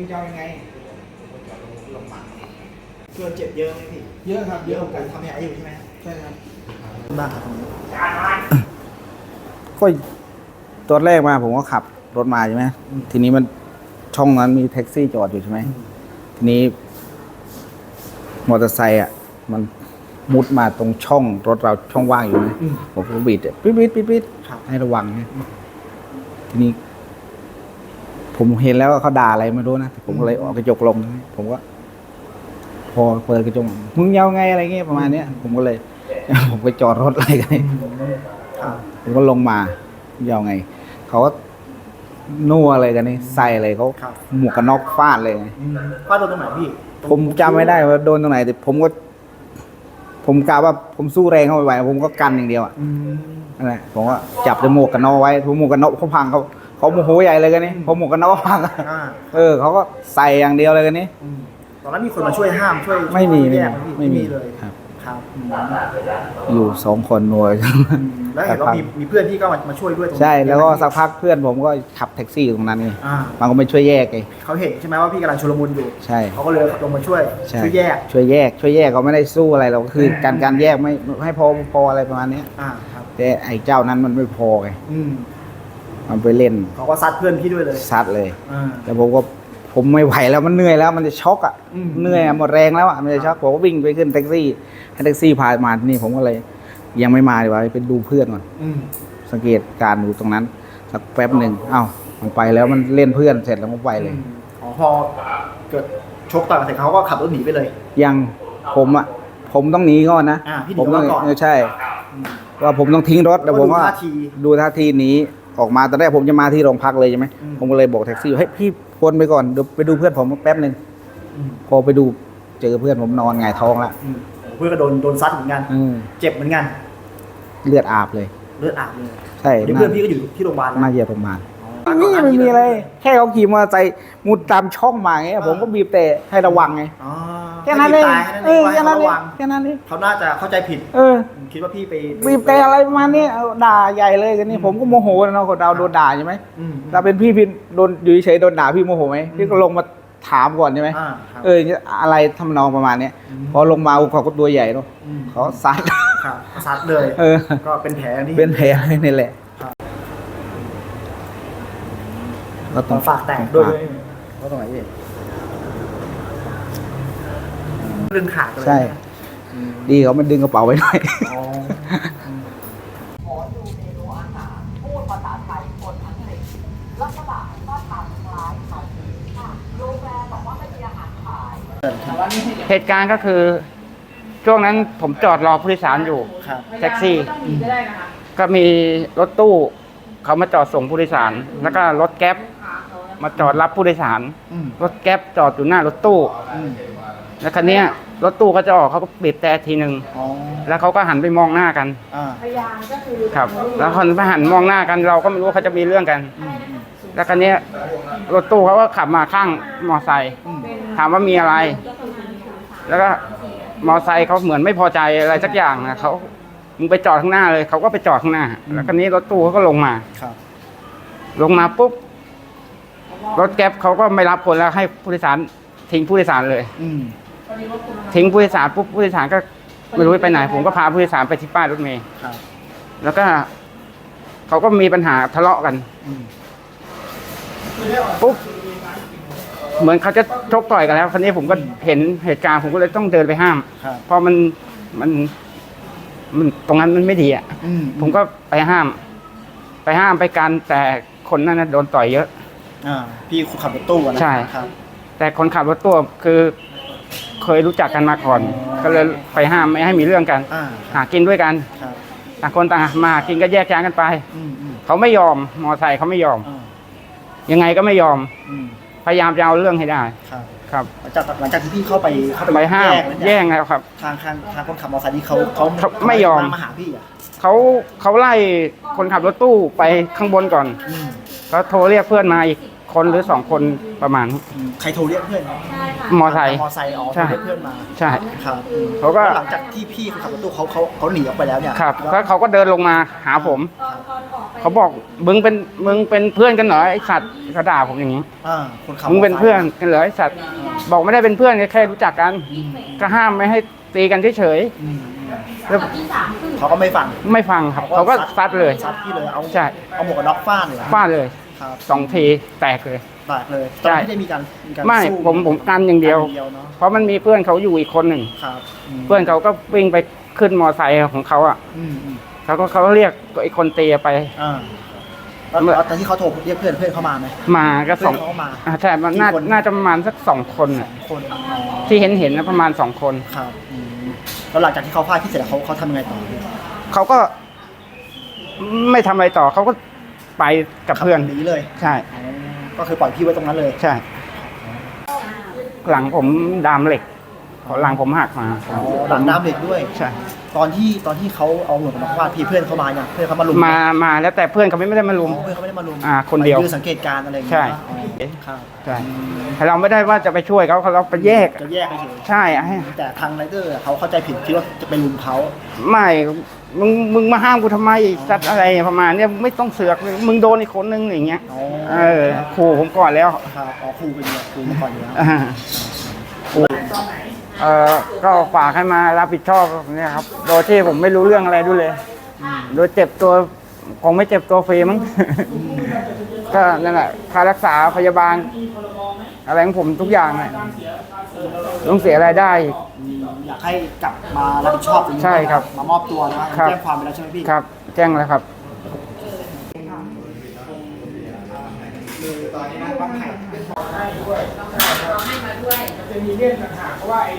มึงจะเอายังไงลงมาเพื่อนเจ็บเยอะไหมพี่เยอะครับเยเยอะอะเหมือนกันทำแผลอยู่ใช่ไหมครับใช่ครับบ้างครับตรงนี้ก็ตอนแรกมาผมก็ขับรถมาใช่ไหมทีนี้มันช่องนั้นมีแท็กซี่จอดอยู่ใช่ไหมทีนี้ มอเตอร์ไซค์อะ มันมุดมาตรงช่องรถเราช่องว่างอยู่ไหมผมก็บีดอะปิดปิดปิดปิดครับ ให้ระวังนะทีนี้ ผมเห็นแล้วว่าเขาด่าอะไรไม่รู้นะผมก็เลยออกกระจกลง ผมก็ พอเปิดกระจกมึงยาวไงอะไรเงี้ยประมาณเนี้ยผมก็เลย ผมไปจอดรถอะไรกันครับผมก็ลงมามึงยาวไงเขาก็นัวอะไรกันนี่ใส่อะไรเขาครับหมวกกันน็อกฟาดเลยไงอืมฟาดโดนตรงไหนพี่ผมจำไม่ได้ว่าโดนตรงไหนแต่ผมก็ ผมกะว่าผมสู้แรงเข้าไปไหวผมก็กันอย่างเดียวอะอืมนั่นแหละผมก็จับแต่หมวกกันน็อกไว้ผมหมวกกันน็อกเขาพังเขา เขาโมโหใหญ่เลยกันนี่พอหมวกกันน็อกพังอะอ่าเออเขาก็ใส่อย่างเดียวเลยกันนี่ อืมตอนนั้นมีคนมาช่วยห้ามช่วยไม่มีช่วยไม่แยมีกหพี่ไม่มีเลยครับ ครับอืมอยู่สองคนหน่วยอืมแล้วเห็นว่ามีมีเพื่อนที่ก็มามาช่วยด้วยตรงนี้ใช่แล้วก็สักพักเพื่อนผมก็ขับแท็กซี่อยู่ตรงนั้นไงอ่ามันก็ไม่ช่วยแยกไงเขาเห็นใช่ไหมว่าพี่กำลังชุลมุนอยู่ ใช่ เขาก็เลยลงมาช่วยใช่ ช่วยแยก ช่วยแยก ช่วยแยกเขาไม่ได้สู้อะไรเราก็คือ การการแยกไม่ให้พอพออะไรประมาณเนี้ยอ่าครับ แต่ไอ้เจ้านั้นมันไม่พอไง อืม มันไปเล่นเขาก็ซัดเพื่อนพี่ด้วยเลยซัดเลยอ่า แต่ผมก็ผมไม่ไหวแล้วมันเหนื่อยแล้วมันจะช็อกอะอืม เหนื่อยอะหมดแรงแล้วอะมันจะช็อกผมก็วิ่งไปขึ้นแท็กซี่ให้แท็กซี่พามาที่นี่ผมก็เลย ยังไม่มาดีกว่าไปดูเพื่อนก่อนอืมสังเกตการณ์ดูตรงนั้นสักแป๊บหนึ่งเอ้ามันไปแล้วมันเล่นเพื่อนเสร็จแล้วมันไปเลยอ๋อพอเกิดชกต่อยกันเสร็จเขาก็ขับรถหนีไปเลย ยังผมอะผมต้องหนีก่อนนะอ่าพี่หนีผมต้องก่อนเออใช่ว่าผมต้องทิ้งรถแต่ผมว่าดูท่าที ดูท่าทีหนี้ ออกมาตอนแรกผมจะมาที่โรงพักเลยใช่ไหมอืมผมก็เลยบอกแท็กซี่ว่าเฮ้ยพี่วนไปก่อนเดี๋ยวไปดูเพื่อนผมแป๊บหนึ่งอืมพอไปดูเจอเพื่อนผมนอนหงายท้องแล้วอืมเพื่อนก็โดนโดนซัดเหมือนกันอืมเจ็บเหมือนกันเลือดอาบเลย เลือดอาบเลยใช่เดี๋ยวเพื่อนพี่ก็อยู่ที่โรงพยาบาลน่านะจะโรงพยาบาลอ๋อนี่ไม่มีอะไร แค่เขาขี่มอเตอร์ไซค์มุดตามช่องมาไงผมก็บีบแต่ให้ระวังไง อ๋อ แค่นั้นเองให้เอพี่อตายแค่นั้นเองว่าให้แค่นั้นเอระวังงแค่นั้นเองเขาน่าจะเข้าใจผิด เออ คิดว่าพี่ไปบีบแต่อะไรประมาณนี้เอาด่าใหญ่เลยกันนี่ผมก็โมโหนะเนาะคนเราโดนด่าใช่ไหมอืมถ้าเป็นพี่พี่โดนอยู่เฉยๆโดนด่าพี่โมโหไหมพี่ก็ลงมาถามก่อนใช่ไหมอ่าครับเอออะไรทำนองประมาณเนี้ยอืมพอลงมาเขาก็ตัวใหญ่เนาะมเขาซัดครับซัดเลยเออก็เป็นแผลที่เป็นแผลให้นี่แหละครับก็ต้องฝากแตกด้วยก็ตรงไหนพี่ เรื่องขาดเลยใช่ดีเขามันดึงกระเป๋าไว้หน่อย อ๋อขอดูเมนูอาหารพูดภาษาไทยคนอังกฤษลักษณะก็ทำคล้ายกันค่ะโรงแรมบอกว่าไม่มีอาหารขายเหตุการณ์ก็คือ ช่วงนั้นผมจอดรอผู้โดยสารอยู่ ครับ แท็กซี่ก็มีรถตู้เขามาจอดส่งผู้โดยสาร แล้วก็รถแก๊ปมาจอดรับผู้โดยสาร อืมรถแก๊ปจอดอยู่หน้ารถตู้ อืม แล้วคันนี้ยรถตู้เขาจะออกเขาก็บีบแต่ทีหนึ่งอ๋อแล้วเขาก็หันไปมองหน้ากันอ่าครับ แล้วคนไปหันมองหน้ากัน เราก็ไม่รู้ว่าเขาจะมีเรื่องกันแล้วคันนี้ยรถตู้เขาก็ขับมาข้างมอไซค์อืมถามว่ามีอะไร แล้วก็มอไซค์เขาเหมือนไม่พอใจอะไรสักอย่างนะเขามึงไปจอดข้างหน้าเลยเขาก็ไปจอดข้างหน้า แล้วคันนี้รถตู้เขาก็ลงมา ครับลงมาปุ๊บรถแก๊ปเขาก็ไม่รับคนแล้วให้ผู้โดยสารทิ้งผู้โดยสารเลย อืม ทิ้งผู้โดยสารปุ๊บผู้โดยสารก็ไม่รู้ไปไหน ผมก็พาผู้โดยสารไปที่ป้ายรถเมล์ครับ แล้วก็เขาก็มีปัญหาทะเลาะกันอืมปุ๊บเหมือนเขาจะชกต่อยกันแล้วคราวนี้ผมก็เห็นเหตุการณ์ผมก็เลยต้องเดินไปห้ามครับ เพราะมันมันมันตรงนั้นมันไม่ดีอะอืมผมก็ไปห้าม ไปห้ามไปกันแต่คนนั้นนะโดนต่อยเยอะ อ่าพี่ขับรถตู้อะนะใช่ ครับ แต่คนขับรถตู้คือ เคยรู้จักกันมาก่อน ก็เลยไปห้ามไม่ให้มีเรื่องกัน อ่าหากินด้วยกันครับต่างคนต่างมาหากินก็แยกย้ายกันไป อืมอืมเขาไม่ยอมมอไซค์เขาไม่ยอม อ่ายังไงก็ไม่ยอมอืมพยายามจะเอาเรื่องให้ได้ ครับครับหลังจากหลังจากที่พี่เข้าไปเข้าไปห้ามแยกล้วเนี่ยแย่งแล้วครับ ทางทางทางคนขับมอเตอร์ไซค์นี่เขาเขาเขาไม่ยอมมาหาพี่อะเขาเขาไล่คนขับรถตู้ไปข้างบนก่อนอืมเขาโทรเรียกเพื่อนมาอีกคนหรือสองคนประมาณอืมใครโทรเรียกเพื่อนพ มอไซค์ มอไซค์อ๋อใช่เรียกเพื่อนมาใช่ ครับอืมเขาก็ แล้วหลังจากที่พี่ขับรถตู้เขาเขาเขาหนีออกไปแล้วเนี่ยครับแล้วแล้วเขาก็เดินลงมาหาผม เขาบอกมึงเป็นมึงเป็นเพื่อนกันเหรอไอสัตว์เขาด่าผมอย่างนี้อ่าคนขับมึงเป็นเพื่อนกันเหรอไอสัตว์บอกไม่ได้เป็นเพื่อนแค่รู้จักกัน ก็ห้ามไม่ให้ตีกันเฉยอืมๆแล้วเขาก็ไม่ฟังไม่ฟังครับ เขาก็ซัดเลย ซัดพี่เลยเอาใช่ เอาหมวกกันน็อกฟาดเลยฟาดเลยครับสองทีแตกเลย แตกเลยตใช่อนที่ได้มีการมีการไม่สู้ผมผมกันอย่างเดียวเดียวเนาะเพราะมันมีเพื่อนเขาอยู่อีกคนหนึ่งครับมเพื่อนเขาก็วิ่งไปขึ้นมอไซค์ของเขาอะอืมอืมเขาก็เขาก็เรียกไอ้คนตีไป อ่าแล้วเมื่อ แล้วตอนที่เขาโทรเรียกเพื่อนเพื่อนเขามาไหมมาก็สองเพื่อนเขามา อ่าใช่มันน่ากี่คน น่าจะประมาณสักสองคนน่ะคนอ๋อที่เห็นเห็นนะประมาณสองคน ครับอืมแล้วหลังจากที่เขาฟาดพี่เสร็จแล้วเขาเขาทำยังไงต่อเขาก็ไม่ทำอะไรต่อเขาก็ไปกับเพื่อนขับหนีเลยใช่ อ๋อ ก็คือปล่อยพี่ไว้ตรงนั้นเลยใช่ หลังผมดามเหล็กเพราะหลังผมหักมาอ๋อหลังน้ำเด็กด้วย ใช่ ตอนที่ตอนที่เขาเอาหมวกกันน็อกฟาดพี่เพื่อนเขามาอย่างเพื่อนเขามาลุมมามาแล้วแต่เพื่อนเขาไม่ได้มารุมอ๋อเพื่อนเขาไม่ได้มาลุมอ่าคนเดียวยืนสังเกตการณ์อะไรอย่างเงี้ใช่ยอ๋อครับใช่แต่เราไม่ได้ว่าจะไปช่วยเขาเขาเราไปแยก จะแยกไปเฉยใช่ให้แต่ทางไรเดอร์เขาเข้าใจผิดคิดว่าจะไปลุมเขาไม่มึงมึงมาห้ามกูทำไมสัตว์อะไรประมาณเนี้ยไม่ต้องเสือกเลยมึงโดนอีกคนนึงอย่างเงี้ยอ๋อเออขู่ผมก่อนแล้วครับอ๋อครูเป็นแบบครูมาก่อนอยู่แล้ว อ่า เออก็ฝากให้มารับผิดชอบเนี่ยครับ โดยที่ผมไม่รู้เรื่องอะไรด้วยเลย โดยเจ็บตัวคงไม่เจ็บตัวฟรีมั้ง ก็นั่นแหละค่ารักษาพยาบาล อะไรของผมทุกอย่างเลยต้องเสียรายได้อีก อยากให้กลับมารับผิดชอบตรงนี้ใช่ครับมามอบตัวนะครับแจ้งความไปแล้วใช่ไหมพี่ ครับ แจ้งแล้วครับ มันจะมีเรื่องต่างหากเพราะว่าไอ้